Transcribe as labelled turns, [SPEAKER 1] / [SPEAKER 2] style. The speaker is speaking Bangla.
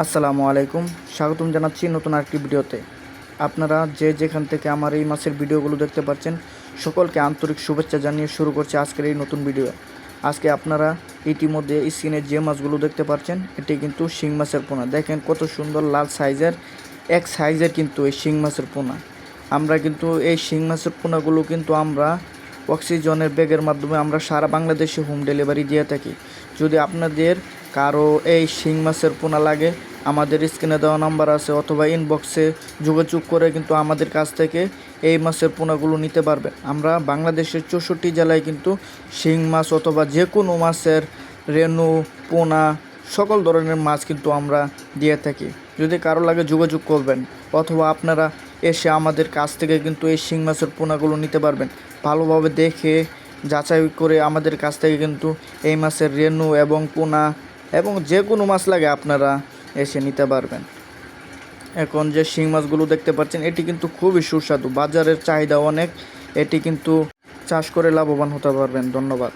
[SPEAKER 1] আসসালামু আলাইকুম। স্বাগতম জানাচ্ছি নতুন আরেকটি ভিডিওতে। আপনারা যে যেখান থেকে আমার এই মাছের ভিডিওগুলো দেখতে পাচ্ছেন, সকলকে আন্তরিক শুভেচ্ছা জানিয়ে শুরু করছি আজকের এই নতুন ভিডিও। আজকে আপনারা ইতিমধ্যে স্ক্রিনে যে মাছগুলো দেখতে পাচ্ছেন, এটি কিন্তু শিং মাছের পোনা। দেখেন কত সুন্দর লাল সাইজের, এক সাইজের কিন্তু এই শিং মাছের পোনা। আমরা কিন্তু এই শিং মাছের পোনাগুলো কিন্তু আমরা অক্সিজেনের ব্যাগের মাধ্যমে আমরা সারা বাংলাদেশে হোম ডেলিভারি দিয়ে থাকি। যদি আপনাদের কারও এই শিং মাছের পোনা লাগে, আমাদের স্ক্রিনে দেওয়া নাম্বার আছে অথবা ইনবক্সে যোগাযোগ করে কিন্তু আমাদের কাছ থেকে এই মাছের পোনাগুলো নিতে পারবেন আমরা বাংলাদেশের চৌষট্টি জেলায় কিন্তু শিং মাছ অথবা যে কোনো মাছের রেনু পোনা, সকল ধরনের মাছ কিন্তু আমরা দিয়ে থাকি। যদি কারও লাগে যোগাযোগ করবেন অথবা আপনারা এসে আমাদের কাছ থেকে কিন্তু এই শিং মাছের পোনাগুলো নিতে পারবেন। ভালোভাবে দেখে, যাচাই করে আমাদের কাছ থেকে কিন্তু এই মাছের রেনু এবং পোনা এবং যে কোনো মাছ লাগে আপনারা এসে নিতে পারবেন। এখন যে শিং মাছগুলো দেখতে পাচ্ছেন, এটি কিন্তু খুবই সুস্বাদু। বাজারের চাহিদা অনেক, এটি কিন্তু চাষ করে লাভবান হতে পারবেন। ধন্যবাদ।